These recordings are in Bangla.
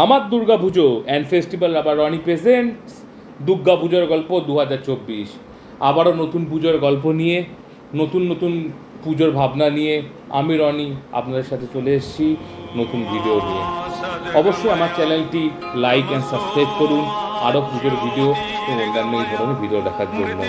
আমার দুর্গা পুজো অ্যান্ড ফেস্টিভ্যাল আবার রনি প্রেজেন্টস দুর্গা পুজোর গল্প দু হাজার চব্বিশ। আবারও নতুন পুজোর গল্প নিয়ে, নতুন নতুন পুজোর ভাবনা নিয়ে আমি রনি আপনাদের সাথে চলে এসেছি নতুন ভিডিও নিয়ে। অবশ্যই আমার চ্যানেলটি লাইক অ্যান্ড সাবস্ক্রাইব করুন। আরও পুজোর ভিডিও এবং অন্যান্য এই ধরনের ভিডিও দেখার জন্য।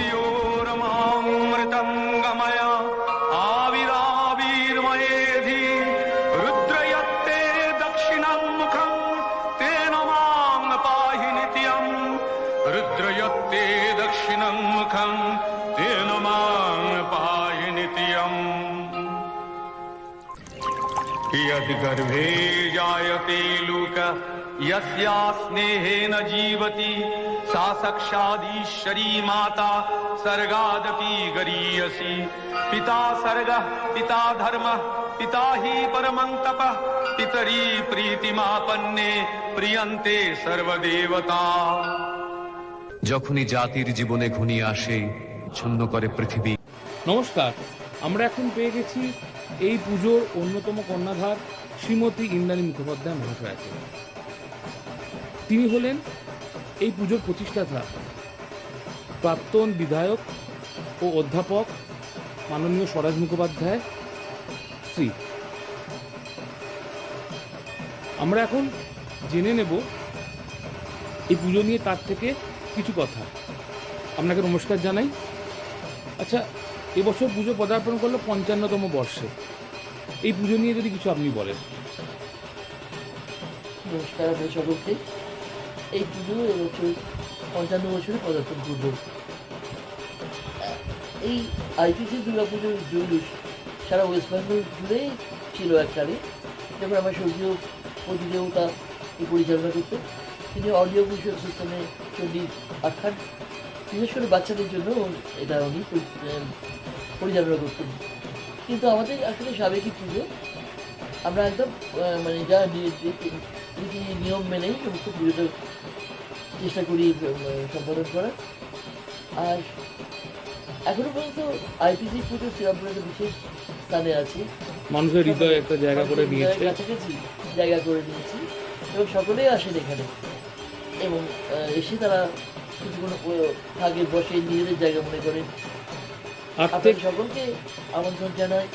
रुद्रयत्ते दक्षिणं मुखं तेन मां पाहि नित्यम् यद्गर्भे जायते लोक यस्या स्नेहेन जीवति सा साक्षादीश्वरी माता सर्गादपि गरीयसी। पिता सर्गः पिता धर्मः पिता हि परमं तपः पितरी प्रीतिमापन्ने प्रियन्ते सर्वदेवता যখনই জাতির জীবনে ঘনিয়ে আসে, ছন্ন করে পৃথিবী। নমস্কার, আমরা এখন পেয়ে গেছি এই পুজোর অন্যতম কন্যাধার শ্রীমতী ইন্দ্রাণী মুখোপাধ্যায় মহাশয়াকে। তিনি হলেন এই পুজোর প্রতিষ্ঠাতা, প্রাক্তন বিধায়ক ও অধ্যাপক মাননীয় স্বরাজ মুখোপাধ্যায় শ্রী। আমরা এখন জেনে নেব এই পুজো নিয়ে তার থেকে কিছু কথা। আপনাকে নমস্কার জানাই। আচ্ছা এবছর পুজো পদার্পণ করল পঞ্চান্নতম বর্ষে। এই পুজো নিয়ে যদি কিছু আপনি বলেন। নমস্কার সকলকে। এই পুজো এবছর পঞ্চান্ন বছরে পদার্পণ করব এই আইপিসি দুর্গা পুজোর জুলুস সারা ওয়েস্ট বেঙ্গল জুড়েই ছিল এককালে। যখন আমার সবজিও প্রতিযোগিতা পরিচালনা করতেন তিনি অডিও ভিজুয়াল সিস্টেমে চণ্ডী আখ্যান বিশেষ করে বাচ্চাদের জন্য এটা উনি পরিচালনা করতেন কিন্তু আমাদের আসলে সাবেকি পুজো। আমরা একদম মানে যা নীতি নিয়ম মেনেই সমস্ত পুজোটা চেষ্টা করি সম্পাদন করার। আর এখনও পর্যন্ত আইপিসি পুজো শ্রীরামপুরের বিশেষ স্থানে আছে। মানুষের হৃদয়ে একটা জায়গা করে নিয়েছে। কাছাকাছি জায়গা করে নিয়েছি। এবং সকলেই আসেন এখানে। এবং এসে তারা কিছুক্ষণ থাকে বসে নিজেদের জায়গা মনে করেন আপনাদের সকলকে আমন্ত্রণ জানাই।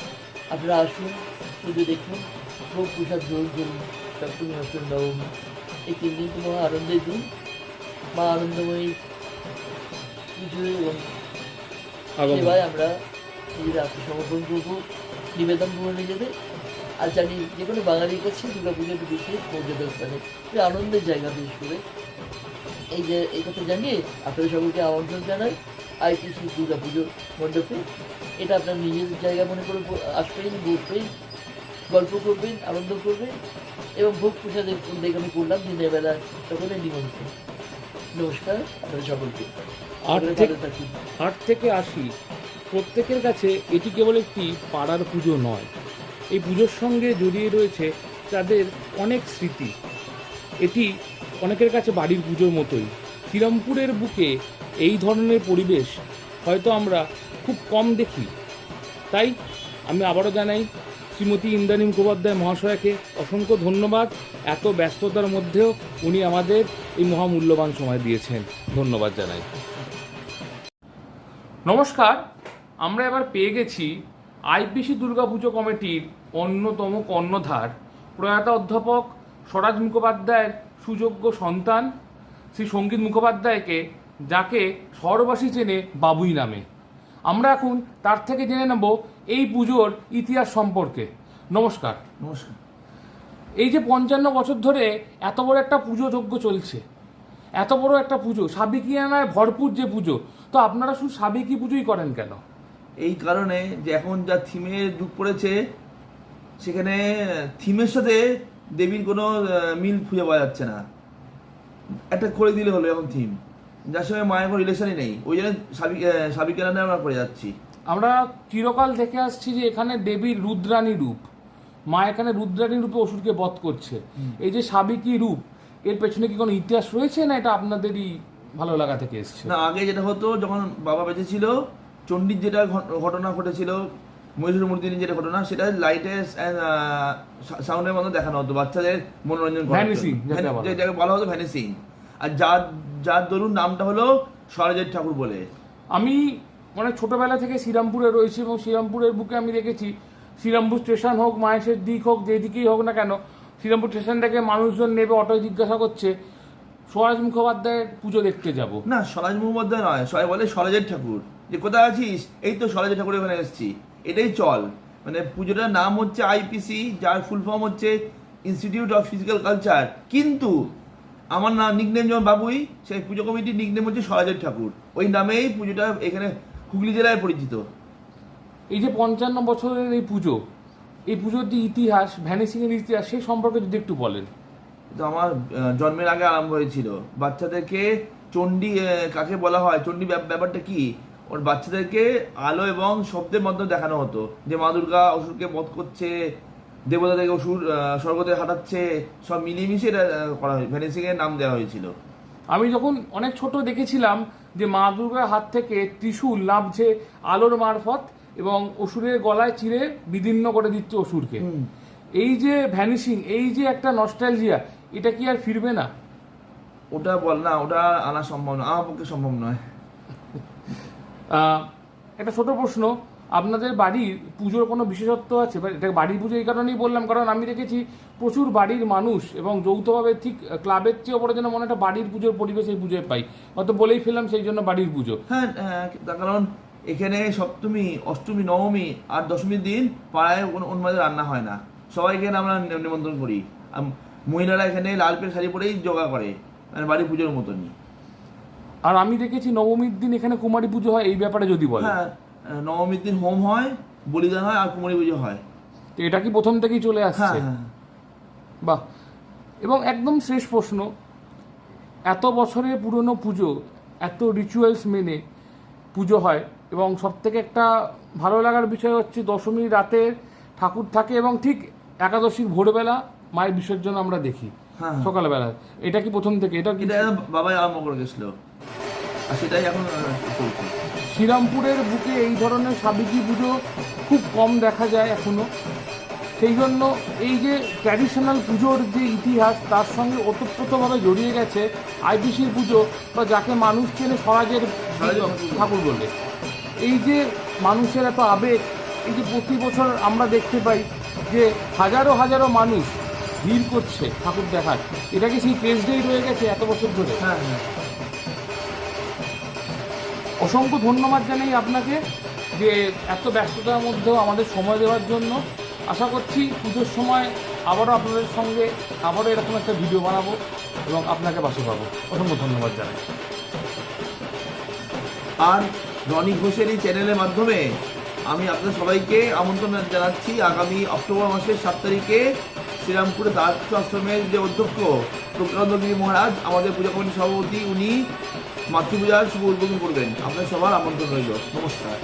আপনারা আসুন পুজো দেখুন। ভোগ প্রসাদ গ্রহণ করুন। সপ্তমী অষ্টমী নবমী। এই তিন দিন তো মহা আনন্দের দিন। মা আনন্দময়ী পুজো এবং সেবায় আমরা নিজেদের আত্মসমর্পণ করব। নিবেদন করব নিজেদের। আর জানি যে কোনো বাঙালির কাছে দুর্গা পুজো একটি বিশেষ মর্যাদা স্থানে। আনন্দের জায়গা বিশেষ করে। এই যে এই কথা জানিয়ে আপনাদের সকলকে আমন্ত্রণ জানাই। আইটিসি দুর্গা পুজো মণ্ডপে। এটা আপনার নিজেদের জায়গা মনে করে আসবেন বসবেন গল্প করবেন আনন্দ করবেন এবং ভোগ প্রসাদের উল্লেখ আমি করলাম দিনের বেলা সকলে নিমন্ত্রণ। নমস্কার আপনাদের সকলকে। আট থেকে আশি প্রত্যেকের কাছে এটি কেবল একটি পাড়ার পুজো নয়। এই পুজোর সঙ্গে জড়িয়ে রয়েছে তাদের অনেক স্মৃতি। এটি অনেকের কাছে বাড়ির পুজোর মতোই। শ্রীরামপুরের বুকে এই ধরনের পরিবেশ হয়তো আমরা খুব কম দেখি। তাই আমি আবারও জানাই, শ্রীমতী ইন্দ্রাণী মুখোপাধ্যায় মহাশয়াকে অসংখ্য ধন্যবাদ। এত ব্যস্ততার মধ্যেও উনি আমাদের এই মহামূল্যবান সময় দিয়েছেন। ধন্যবাদ জানাই। নমস্কার, আমরা এবার পেয়ে গেছি আইপিসি দুর্গাপুজো কমিটির অন্যতম কর্ণধার, প্রয়াত অধ্যাপক স্বরাজ মুখোপাধ্যায়ের সুযোগ্য সন্তান শ্রী সংগীত মুখোপাধ্যায়কে যাকে শহরবাসী চেনে বাবুই নামে। আমরা এখন তার থেকে জেনে নেব এই পুজোর ইতিহাস সম্পর্কে। নমস্কার। নমস্কার। এই যে পঞ্চান্ন বছর ধরে এত বড় একটা পুজো যজ্ঞ চলছে এত বড় একটা পুজো সাবিকিয়ানায় ভরপুর যে পুজো তো আপনারা শুধু সাবেকি পুজোই করেন কেন? এই কারণে যে এখন যা থিমে যুগ পড়েছে সেখানে থিমের সাথে দেবীর কোনো মিল খুঁজে পাওয়া যাচ্ছে না। একটা করে দিলে হলো এখন থিম যার সঙ্গে মায়ের কোনো রিলেশনই নেই। ওই জন্য সাবিক সাবিকেরানে আমরা করে যাচ্ছি। আমরা চিরকাল দেখে আসছি যে এখানে দেবীর রুদ্রাণী রূপ। মা এখানে রুদ্রাণী রূপে অসুরকে বধ করছে। এই যে সাবিকি রূপ? এর পেছনে কি কোনো ইতিহাস রয়েছে না এটা আপনাদেরই ভালো লাগা থেকে এসছে? না আগে যেটা হতো যখন বাবা বেঁচে ছিল চণ্ডীর যেটা ঘট- ঘটনা ঘটেছিল মহিষুর মূর্তি নিয়ে যেটা ঘটনা সেটা লাইটের সাউন্ডের মতো দেখানো হতো বাচ্চাদের মনোরঞ্জন যেটাকে বলা। হতো ভ্যানিসিং আর যার যার দরুন নামটা হলো সরজের ঠাকুর বলে। আমি মানে ছোটবেলা থেকে শ্রীরামপুরে রয়েছি এবং শ্রীরামপুরের বুকে আমি দেখেছি শ্রীরামপুর স্টেশন হোক মাহেশের দিক হোক যেদিকেই হোক না কেন শ্রীরামপুর স্টেশন থেকে মানুষজন নেবে অটোয় জিজ্ঞাসা করছে সুভাষ মুখোপাধ্যায়ের পুজো দেখতে যাব। না স্বরাজ মুখোপাধ্যায় নয় সবাই বলে স্বরাজের ঠাকুর। যে কোথায় আছিস? এই তো স্বরাজের ঠাকুরের ওখানে এসেছি। এটাই চল। মানে পুজোটার নাম হচ্ছে আইপিসি যার ফুল ফর্ম হচ্ছে ইনস্টিটিউট অফ ফিজিক্যাল কালচার কিন্তু আমার নাম নিকনেম যেমন বাবুই সেই পুজো কমিটির নিকনেম হচ্ছে স্বরাজের ঠাকুর। ওই নামেই পুজোটা এখানে হুগলি জেলায় পরিচিত। এই যে পঞ্চান্ন বছরের এই পুজো এই পুজোর যে ইতিহাস ভ্যানিসিংয়ের ইতিহাস সেই সম্পর্কে যদি একটু বলেন। তো আমার জন্মের আগে আরম্ভ হয়েছিল। বাচ্চাদেরকে চণ্ডী কাকে বলা হয়? চণ্ডী ব্যাপ- ব্যাপারটা কি? ওর বাচ্চাদেরকে আলো এবং শব্দের মাধ্যমে দেখানো হতো। যে মা দুর্গা অসুরকে বধ করছে দেবতাদেরকে অসুর স্বর্গতে হাঁটাচ্ছে সব মিলিয়ে এটা করা হয় ভ্যানিসিং এর নাম দেওয়া হয়েছিল। আমি যখন অনেক ছোট দেখেছিলাম যে মা দুর্গার হাত থেকে ত্রিশূল নামছে আলোর মারফত এবং অসুরের গলায় চিরে বিদীর্ণ করে দিচ্ছে অসুরকে। এই যে ভ্যানিশিং এই যে একটা নস্টালজিয়া এটা কি আর ফিরবে না? ওটা বল না ওটা আনা সম্ভব নয় আমার পক্ষে সম্ভব নয়। একটা ছোট প্রশ্ন। আপনাদের বাড়ির পুজোর কোনো বিশেষত্ব আছে? এটা বাড়ির পুজো এই কারণেই বললাম, কারণ আমি দেখেছি প্রচুর বাড়ির মানুষ এবং যৌথভাবে ঠিক ক্লাবের চেয়ে ওপরে যেন মনে একটা বাড়ির পুজোর পরিবেশ এই পুজোয় পাই। হয়তো বলেই ফেললাম সেই জন্য বাড়ির পুজো। হ্যাঁ কারণ এখানে সপ্তমী, অষ্টমী, নবমী আর দশমীর দিন পাড়ায় কোনো উন্মাদের রান্না হয় না। সবাইকে আমরা নিমন্ত্রণ করি। মহিলারা এখানে লাল পেট শাড়ি পরেই যোগা করে মানে বাড়ির পুজোর মতনই। আর আমি দেখেছি নবমীর দিন এখানে কুমারী পুজো হয় এই ব্যাপারে যদি বলে। হ্যাঁ নবমীর দিন হোম হয় বলিদান হয় আর কুমারী পুজো হয়। তো এটা কি প্রথম থেকেই চলে হ্যাঁ আসছে? হ্যাঁ। বাহ। এবং একদম শেষ প্রশ্ন এত বছরের পুরনো পুজো এত রিচুয়ালস মেনে পুজো হয় এবং সব থেকে একটা ভালো লাগার বিষয় হচ্ছে দশমী রাতে ঠাকুর থাকে এবং ঠিক একাদশীর ভোরবেলা মায়ের বিসর্জন আমরা দেখি। সকালবেলা। এটা কি প্রথম থেকে? এটা কি বাবাই আরম্ভ করে গেছিল আর সেটাই এখন শ্রীরামপুরের বুকে এই ধরনের সাবিত্রী পুজো খুব কম দেখা যায় এখনও। সেই জন্য এই যে ট্র্যাডিশনাল পুজোর যে ইতিহাস তার সঙ্গে ওতপ্রোতভাবে জড়িয়ে গেছে আইপিসির পুজো বা যাকে মানুষ চেনে স্বরাজের স্বরাজের ঠাকুর বলে। এই যে মানুষের এত আবেগ এই যে প্রতি বছর আমরা দেখতে পাই যে হাজারো হাজারো মানুষ ভিড় করছে ঠাকুর দেখার। এটা কি সেই ক্রেজটাই রয়ে গেছে এত বছর ধরে? হ্যাঁ হ্যাঁ। অসংখ্য ধন্যবাদ জানাই আপনাকে যে এত ব্যস্ততার মধ্যেও আমাদের সময় দেওয়ার জন্য। আশা করছি পুজোর সময় আবারও আপনাদের সঙ্গে আবারও এরকম একটা ভিডিও বানাবো এবং আপনাকে পাশে পাবো। অসংখ্য ধন্যবাদ জানাই। আর রনি ঘোষের এই চ্যানেলের মাধ্যমে আমি আপনাদের সবাইকে আমন্ত্রণ জানাচ্ছি আগামী অক্টোবর মাসের সাত তারিখে শ্রীরামপুরে দাস আশ্রমের যে অধ্যক্ষ প্রজ্ঞানন্দগিরি মহারাজ, আমাদের পূজা কমিটির সভাপতি, উনি মাতৃপূজার শুভ উদ্বোধন করবেন। আপনাদের সবার আমন্ত্রণ রইল। নমস্কার।